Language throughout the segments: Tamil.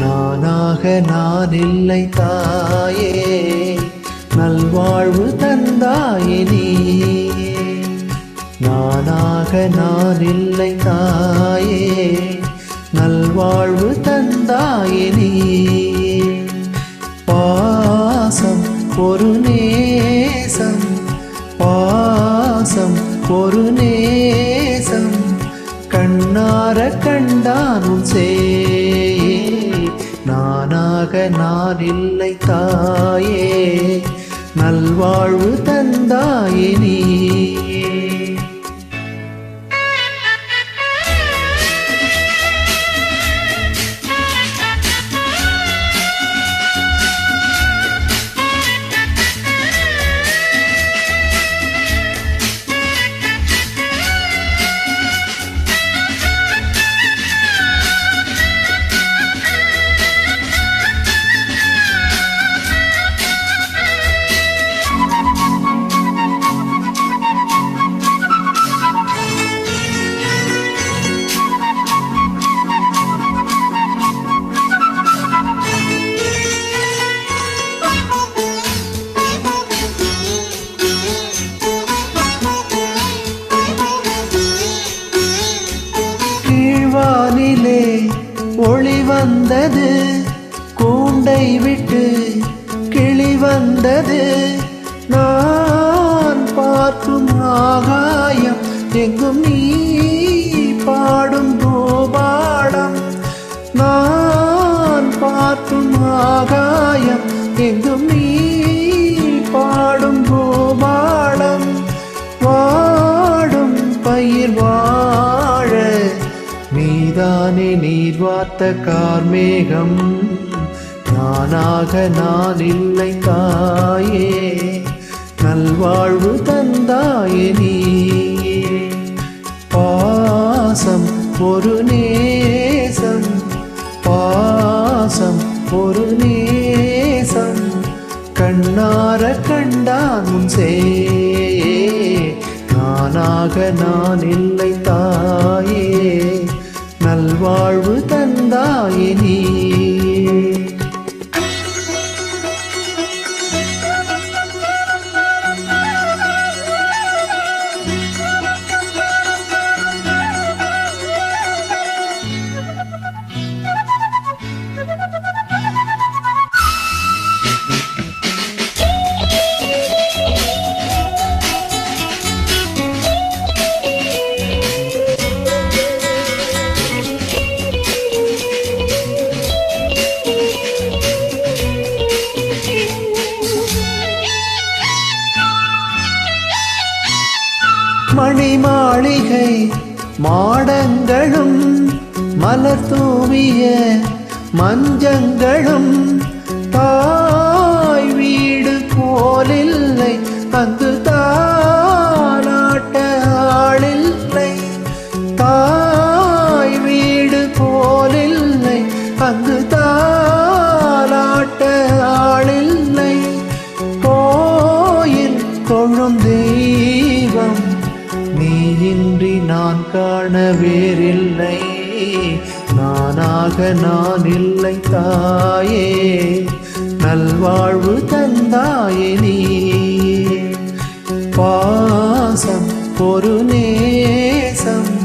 நானாக நான் இல்லை தாயே. நல்வாழ்வு தந்தாயே நானாக நான் இல்லை தாயே. நல்வாழ்வு தந்தாயே பாசம் ஒரு நேசம். பாசம் ஒரு நேசம். கண்ணார கண்டானும் சே நானாக நான் இல்லை தாயே. நல்வாழ்வு தந்தாயே ஒளி வந்தது கூண்டை விட்டு கிளி வந்தது. நான் பார்க்கும் ஆகாயம் எங்கும் நீ பாடும் கோபாடம். நான் பார்க்கும் ஆகாயம் எங்கும் நீ பாடும் கோபாடம். நானே நீர் வார்த்த கார்மேகம்? நானாக நான் இல்லை தாயே. நல்வாழ்வு தந்தாயே நீ பாசம் ஒரு நேசம். பாசம் ஒரு நேசம். கண்ணார கண்டான் சே நானாக நான் இல்லை தாயே. வாழ்வு தந்தாயே மணி மாளிகை மாடங்களும் மலர் தூவிய மஞ்சங்களும் தாய் வீடு போலில்லை அங்கு நானாக நான் இல்லை தாயே. நல்வாழ்வு தந்தாயே நீ. பாசம் ஒரு நேசம்.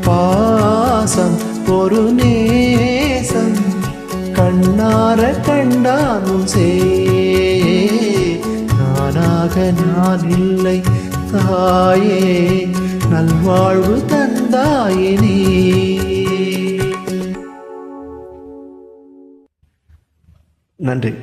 பாசம் ஒரு நேசம். கண்ணார கண்டானும் சே நானாக நான் இல்லை தாயே. நல்வாழ்வு தந்தாயே நீ. நன்றி.